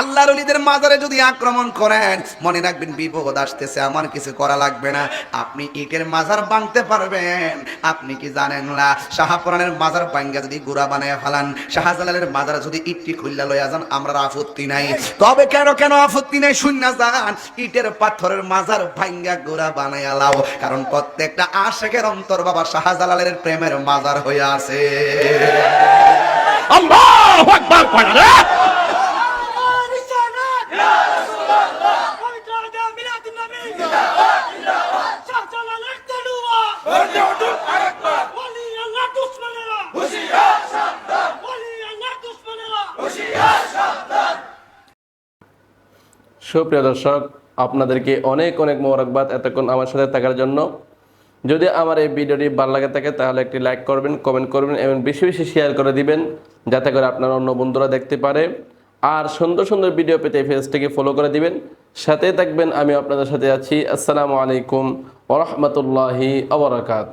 আল্লাহর অলিদের মাজারে যদি আক্রমণ করেন, মনে রাখবেন বিপদ আসতেছে, আমার কিছু করা লাগবে না। আপনি ইটের মাজার ভাঙতে পারবেন। আপনি কি জানেন না? শাহপুরানের মাজার ভাঙ্গা যদি গুড়া বানায় ফেলান, শাহজালালের মাজার যদি ইটটি খুললা লইয়া যান, আমরা আপত্তি নাই। তবে কেন কেন আপত্তি নাই? শূন্য যান। ইটের পাথরের মাজার ভাঙ্গা গুড়া বানায় লাও। কারণ প্রত্যেকটা আশেকের অন্তর বাবা শাহজালালের প্রেমের মাজার হয়ে আছে। আল্লাহু আকবার পড়া সুপ্রিয় দর্শক আপনাদেরকে অনেক অনেক মোবারকবাদ এতক্ষণ আমার সাথে থাকার জন্য। যদি আমার এই ভিডিওটি ভালো লাগে থাকে তাহলে একটি লাইক করবেন কমেন্ট করবেন এবং বেশি বেশি শেয়ার করে দিবেন যাতে করে আপনার অন্য বন্ধুরা দেখতে পারে। আর সুন্দর সুন্দর ভিডিও পেতে পেজটিকে ফলো করে দিবেন। সাথে থাকবেন আমি আপনাদের সাথে আছি। আসসালামু আলাইকুম ওরহমতুল্লাহি আবরাকাত